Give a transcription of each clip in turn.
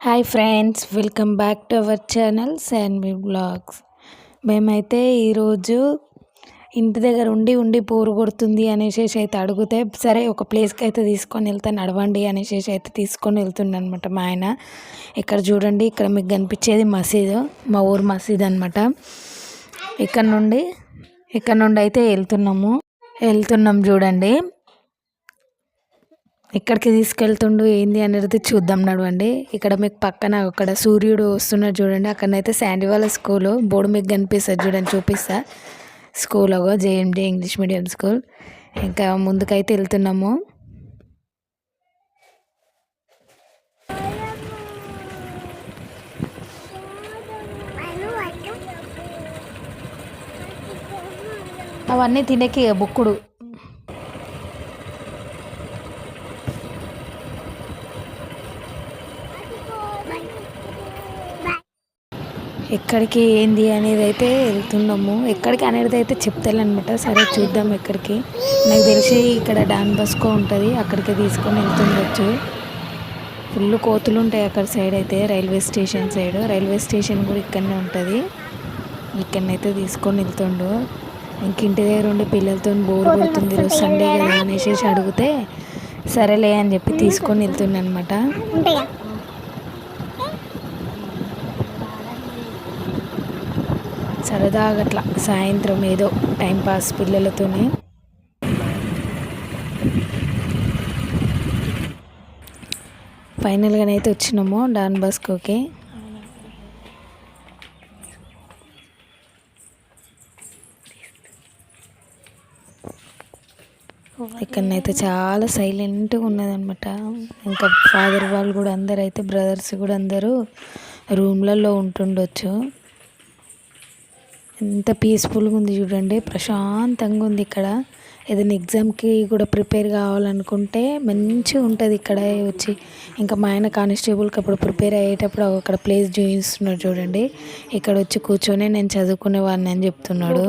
Hi friends welcome back to our channel Shanvi blogs. మేమైతే ఈరోజు ఇంటి దగ్గర ఉండి ఉండి పోరు కొడుతుంది అనేసి అయితే అడిగితే సరే ఒక ప్లేస్కి అయితే తీసుకొని వెళ్తే నడవండి అనేసి అయితే తీసుకొని వెళ్తుండనమాట మా ఆయన. ఇక్కడ చూడండి ఇక్కడ మీకు కనిపించేది మసీదు మా ఊరు మసీద్ అనమాట ఇక్కడ నుండి ఇక్కడ నుండి అయితే వెళ్తున్నాము. వెళ్తున్నాం చూడండి. ఎక్కడికి తీసుకెళ్తుండు ఏంది అనేది చూద్దాం నడవండి. ఇక్కడ మీకు పక్కన అక్కడ సూర్యుడు వస్తున్నాడు చూడండి. అక్కడనైతే శాండివాల స్కూల్. బోర్డు మీకు కనిపిస్తుంది చూడండి చూపిస్తా. స్కూల్ ఒక జేఎండి ఇంగ్లీష్ మీడియం స్కూల్. ఇంకా ముందుకైతే వెళ్తున్నాము. అవన్నీ తినేకి బుక్కుడు. ఎక్కడికి ఏంది అనేది అయితే వెళ్తున్నాము. ఎక్కడికి అనేది అయితే చెప్తానమాట సరే చూద్దాం ఎక్కడికి. నాకు తెలిసి ఇక్కడ డాన్ బస్కో ఉంటుంది. అక్కడికి తీసుకొని వెళ్తుండొచ్చు. ఫుల్ కోతులు ఉంటాయి అక్కడ సైడ్ అయితే. Railway station side. Railway station కూడా ఇక్కడనే ఉంటుంది. ఇక్కడనైతే తీసుకొని వెళ్తుండు. ఇంక ఇంటి దగ్గర ఉండి పిల్లలతో బోర్ కొడుతుంది రోజు సండే కదా అనేసి అడిగితే సరేలే అని చెప్పి తీసుకొని వెళ్తుండనమాట అనమాట సరదాగా అట్లా సాయంత్రం ఏదో టైంపాస్ పిల్లలతోనే. ఫైనల్గానైతే వచ్చినాము డాన్ బాస్కోకి. ఇక్కడనైతే చాలా సైలెంట్గా ఉన్నదనమాట ఇంకా ఫాదర్ వాళ్ళు కూడా అందరు అయితే బ్రదర్స్ కూడా అందరూ రూమ్లలో ఉంటుండొచ్చు. ఎంత పీస్ఫుల్గా ఉంది చూడండి. ప్రశాంతంగా ఉంది ఇక్కడ. ఏదైనా ఎగ్జామ్కి కూడా ప్రిపేర్ కావాలనుకుంటే మంచిగా ఉంటుంది ఇక్కడ వచ్చి. ఇంకా మా ఆయన కానిస్టేబుల్కి అప్పుడు ప్రిపేర్ అయ్యేటప్పుడు అక్కడ ప్లేస్ చూపిస్తున్నాడు చూడండి. ఇక్కడ వచ్చి కూర్చొని నేను చదువుకునేవాడిని అని చెప్తున్నాడు.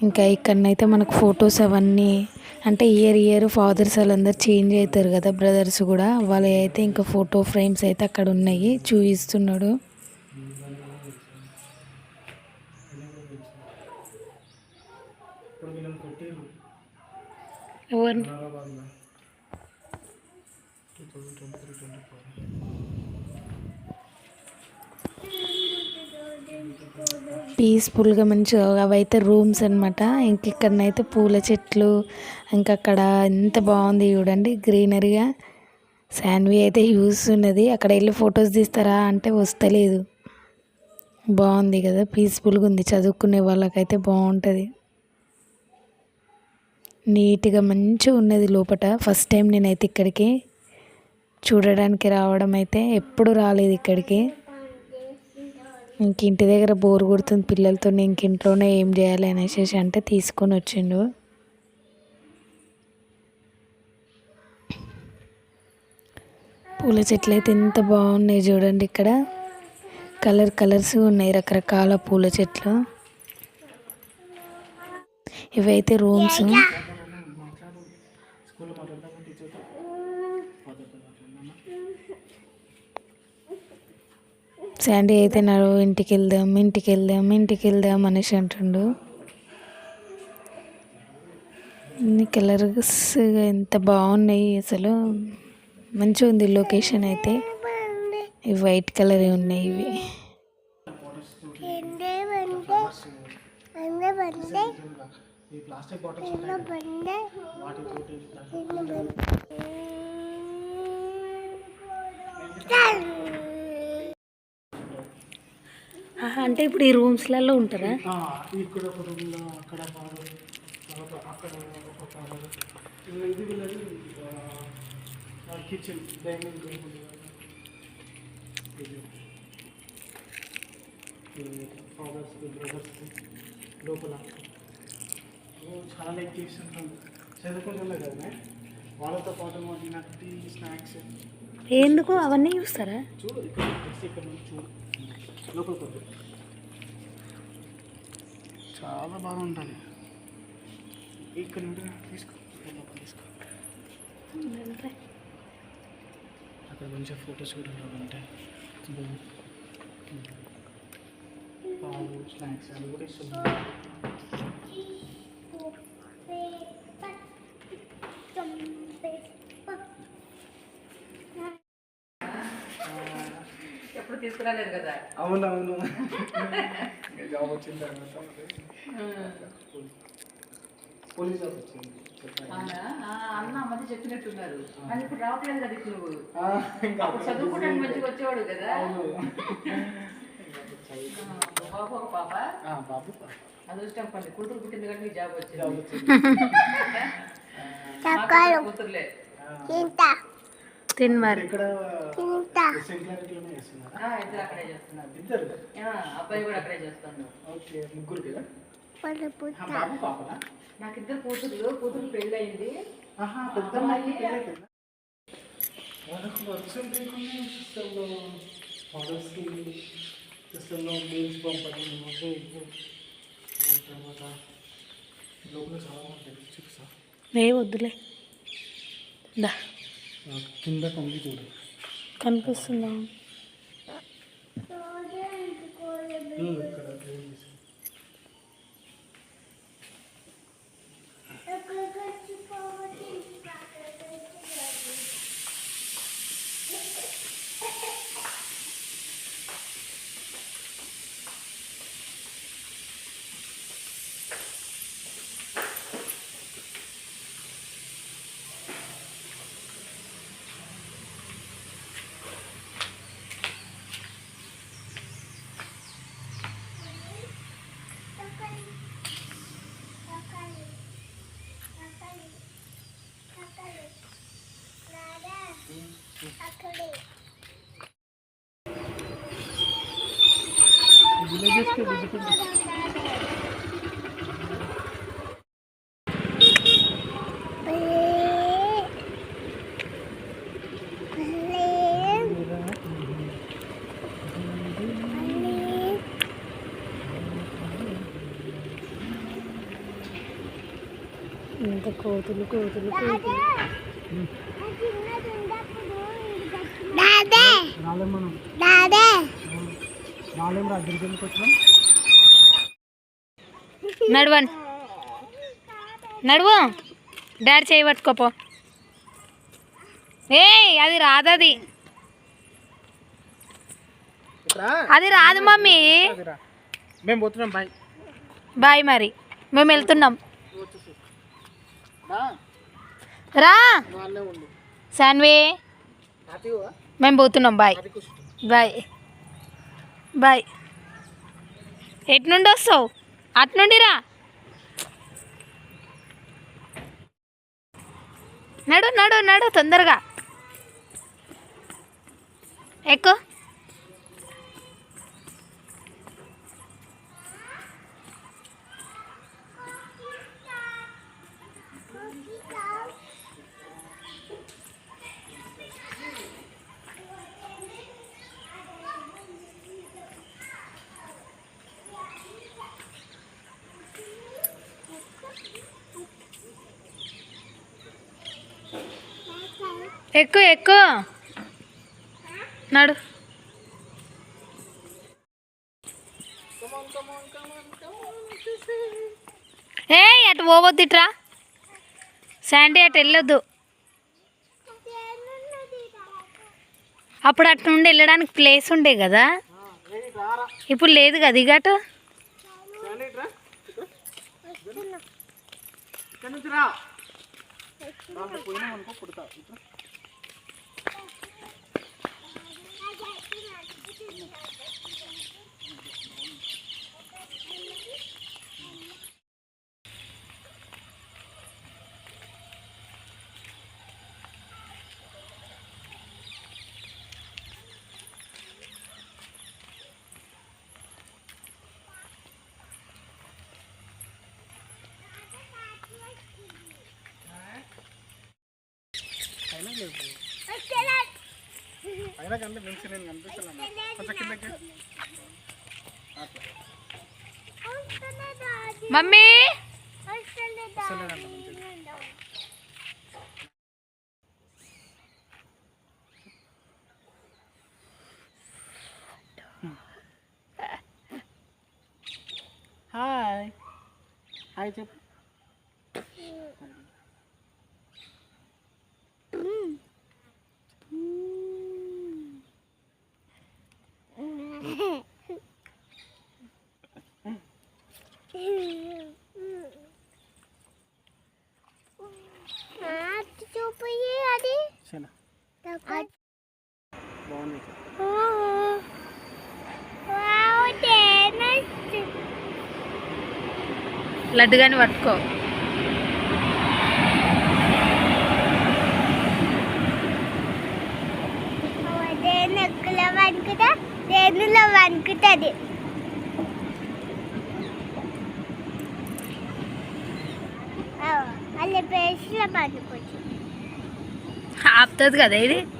ఇంకా ఇక్కడనైతే మనకు ఫొటోస్ అవన్నీ అంటే ఇయర్ ఇయర్ ఫాదర్స్ వాళ్ళందరూ చేంజ్ అవుతారు కదా బ్రదర్స్ కూడా. వాళ్ళ అయితే ఇంకా ఫోటో ఫ్రేమ్స్ అయితే అక్కడ ఉన్నాయి. చూపిస్తున్నాడు. పీస్ఫుల్గా మంచిగా అవైతే రూమ్స్ అనమాట ఇంక ఇక్కడనైతే పూల చెట్లు ఇంకా అక్కడ ఎంత బాగుంది చూడండి గ్రీనరీగా శాన్వి అయితే ఉన్నది. అక్కడ వెళ్ళి ఫొటోస్ తీస్తారా అంటే వస్తలేదు. బాగుంది కదా పీస్ఫుల్గా ఉంది. చదువుకునే వాళ్ళకైతే బాగుంటుంది. నీట్గా మంచిగా ఉన్నది లోపల ఫస్ట్ టైం నేనైతే ఇక్కడికి చూడడానికి రావడం అయితే ఎప్పుడు రాలేదు ఇక్కడికి. ఇంక ఇంటి దగ్గర బోర్ కొడుతుంది పిల్లలతో ఇంక ఇంట్లోనే ఏం చేయాలి అనేసి అంటే తీసుకొని వచ్చిండు. పూల చెట్లు అయితే ఎంత బాగున్నాయి చూడండి ఇక్కడ. కలర్ కలర్స్ ఉన్నాయి రకరకాల పూల చెట్లు. ఇవైతే రూమ్స్. శాండీ అయితే నడు ఇంటికి వెళ్దాం ఇంటికి వెళ్దాం ఇంటికి వెళ్దాం అనేసి అంటుండు. ఇన్ని కలర్స్ ఎంత బాగున్నాయి అసలు. మంచిగా ఉంది లొకేషన్ అయితే. ఇవి వైట్ కలర్ ఉన్నాయి ఇవి. ప్లాస్టిక్ అంటే ఇప్పుడు ఈ రూమ్స్లలో ఉంటారా ఇక్కడ ఒక రూమ్లో అక్కడ అక్కడ kitchen dining room fathers brothers లోపల. చాలా లైక్ చేస్తుంటాం చదువుకుంటున్నా కదా వాళ్ళతో పాటు మాకు టీ స్నాక్స్. ఎందుకు? అవన్నీ చూస్తారా? చూడు ఇక్కడ ఇక్కడ చూడు లోపలికి చాలా బాగుంటుంది ఇక్కడ నుండి తీసుకో. తీసుకో. అక్కడ మంచిగా ఫొటోస్ కూడా ఉంటాయి పాలు స్నాక్స్ అవి కూడా ఇస్తున్నారు తీసుకురాలేదు కదా. అవునవును. జాబ్ వచ్చిన తర్వాత పోలీస్ జాబ్ వచ్చింది. అవునా? అన్న మధ్య చెప్పినట్టున్నారు. కానీ ఇప్పుడు రావట్లేదు కదా ఇప్పుడు నువ్వు ఆ, ఇంకా అప్పుడు చదువుకోవడానికి మంచిగా వచ్చేవాడు కదా. అవును. ఆ, బాబు ఒక పాప. బాబు. అదృష్టం పని కూతురు పుట్టింది కానీ నీకు జాబ్ వచ్చింది. కూతురులే. తిన్ మరి. ఇక్కడ సెంక్లారిటీలోనే చేస్తున్నారా? ఆ, ఇద్దరు అక్కడే చేస్తున్నారు. ఇద్దరు? ఆ, అబ్బాయి కూడా అక్కడే చేస్తున్నాడు. ఓకే ముగ్గురు కదా? ఆ, బాబు పాపనా? నాకు ఇద్దరు కూతురు సిస్టంలో? సిస్టంలో మెయిల్స్ పంపడం తర్వాత లోపల చాలా ఉంటాయి వద్దులే దా. కింద కొంగి చూడు కనిపిస్తుందా? విలేజెస్కి విజిట్ ఇంత కోతులు కోతులు కోతులు రాలేం మనం ఎందుకు వచ్చినాం. నడవన్ నడువు. డాడీ చేయి పట్టుకోపో. ఏయ్ అది రాదది. అది రాదు మమ్మీ. అదిరా. మేము పోతున్నాం బాయ్. బాయ్ మరి. మేము వెళ్తున్నాం. రా. రా. వాళ్ళే ఉండు. సాన్వి మేము పోతున్నాం బాయ్. బాయ్. బాయ్. ఎటు నుండి వస్తావు? అటు నుండి రా నడు నడు నడు తొందరగా. ఎక్కు. ఎక్కు ఎక్కు. నడు. ఏ అటు పోవద్దు ఇట్రా. శాండీ అటు వెళ్ళొద్దు. అప్పుడు అటు నుండి వెళ్ళడానికి ప్లేస్ ఉండే కదా. ఇప్పుడు లేదు కదా ఇక రా. అయినా లేదు. అయినా కంటే మించి నేను కనిపిస్తున్నాను కొంచెం కిందకి. మమ్మీ వస్తలేదంట మంచిగా హాయ్ చెప్పు చూపి అది చాలా బాగుంది. లడ్డు కానీ పట్టుకో. నెక్కులో వణుకుతా దేనిలో వణుకుతుంది. అలా పేస్ట్లో పండుకోవచ్చు ఆపుతుంది కదా ఇది నేను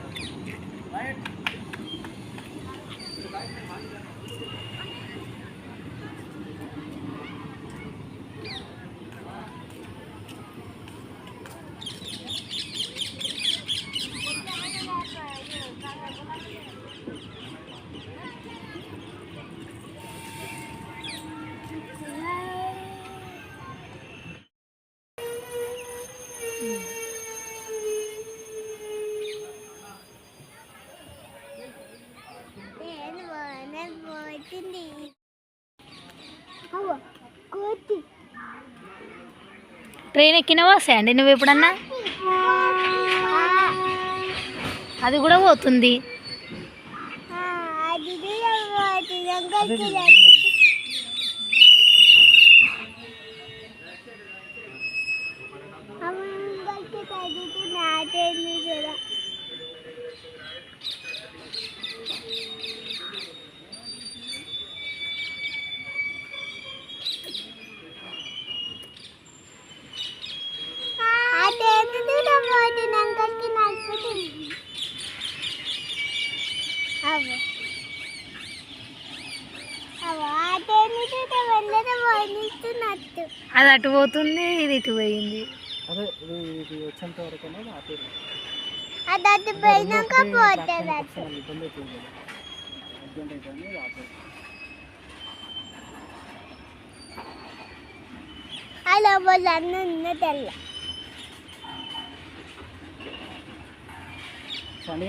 ట్రైన్ ఎక్కినవా? శాండీ నువ్వు ఎప్పుడన్నా? అది కూడా పోతుంది. అది పోతుంది ఇది ఇటు పోయింది. అదే ఇది వచ్చేంత వరకు ఆపేది అది అటు పోయినాక పోతుంది ఇబ్బంది అవుతుంది అర్జెంట్ అయితే అలా ఉన్న తెల్ల సండే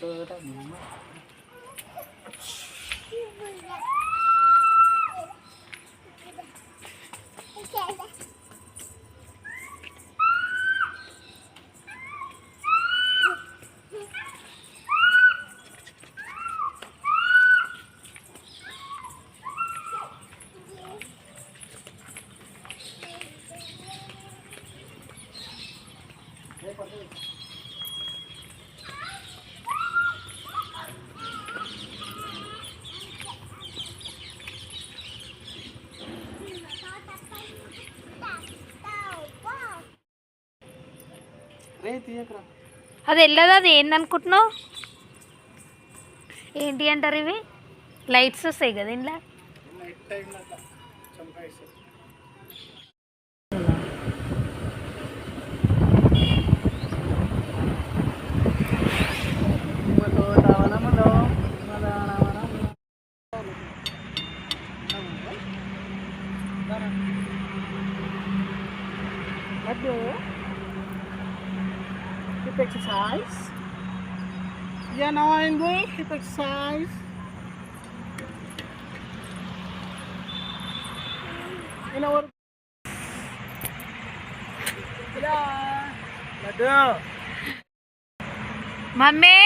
food. I'm అది వెళ్ళదు అది ఏందనుకుంటున్నావు? ఏంటి అంటారు ఇవి? లైట్స్ వస్తాయి కదా ఇంట్లో? Doing hip exercise. In our mummy?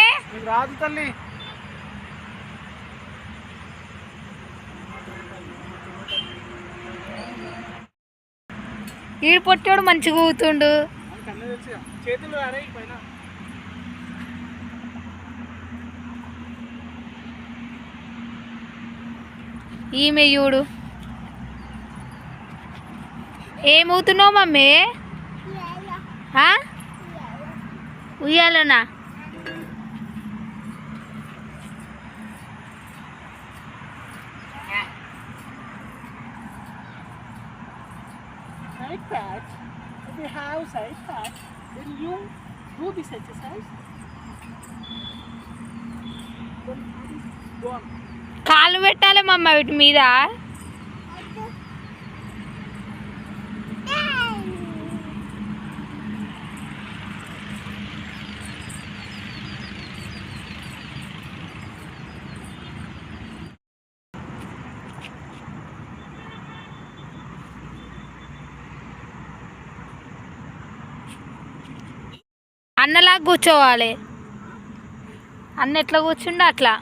రాదు తల్లి. ఈడు పొట్టోడు మంచిగా ఊతుండు. చేతులు అరే పైన. ఈమె చూడు ఏం ఊతున్నావు మమ్మీ ఆ? ఉయ్యాలనా side pat. If you have side pat, then you do this exercise. అమ్మ వీటి మీద? అన్నలా కూర్చోవాలి. అన్న ఎట్లా కూర్చుండో అట్లా?